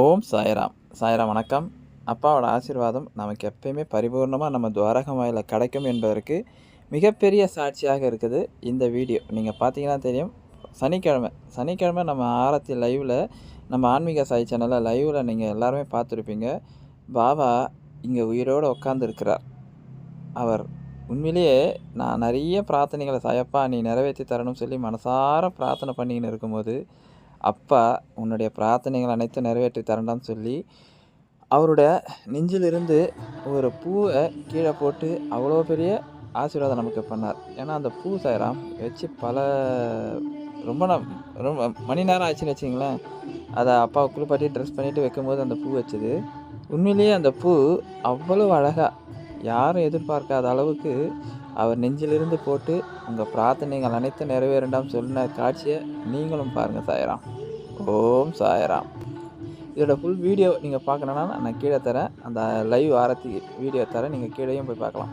ஓம் சாய்ராம். சாய்ராம் வணக்கம். அப்பாவோட ஆசீர்வாதம் நமக்கு எப்பயுமே பரிபூர்ணமாக நம்ம துவாரகமாயில் கிடைக்கும் என்பதற்கு மிகப்பெரிய சாட்சியாக இருக்குது இந்த வீடியோ. நீங்கள் பார்த்தீங்கன்னா தெரியும் சனிக்கிழமை சனிக்கிழமை நம்ம ஆரத்தி லைவில் நம்ம ஆன்மீக சாய் சேனலில் லைவில் நீங்கள் எல்லாருமே பார்த்துருப்பீங்க. பாபா இங்கே உயிரோடு உட்காந்துருக்கிறார் அவர் உண்மையிலேயே நான் நிறைய பிரார்த்தனைகளை சாயப்பா நீ நிறைவேற்றி தரணும்னு சொல்லி மனசார பிரார்த்தனை பண்ணிக்கின்னு இருக்கும்போது அப்பா உன்னுடைய பிரார்த்தனைகள் அனைத்தும் நிறைவேற்றி தரண்டான்னு சொல்லி அவருடைய நெஞ்சிலிருந்து ஒரு பூவை கீழே போட்டு அவ்வளோ பெரிய ஆசீர்வாதம் நமக்கு பண்ணார். ஏன்னா அந்த பூ சாயராம் வச்சு பல ரொம்ப ரொம்ப மணி நேரம் ஆச்சுன்னு வச்சிங்களேன் அதை அப்பா குளிப்பாட்டி ட்ரெஸ் பண்ணிவிட்டு வைக்கும்போது அந்த பூ வச்சது. உண்மையிலேயே அந்த பூ அவ்வளோ அழகாக யாரும் எதிர்பார்க்காத அளவுக்கு அவர் நெஞ்சிலிருந்து போட்டு உங்கள் பிரார்த்தனைகள் அனைத்தும் நிறைவேறண்டாம் சொன்ன காட்சியை நீங்களும் பாருங்கள் சாயராம். ஓம் சாயராம். இதோட ஃபுல் வீடியோ நீங்கள் பார்க்கணுன்னா நான் கீழே தரேன். அந்த லைவ் ஆரத்தி வீடியோ தரேன். நீங்கள் கீழேயும் போய் பார்க்கலாம்.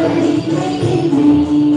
away, making me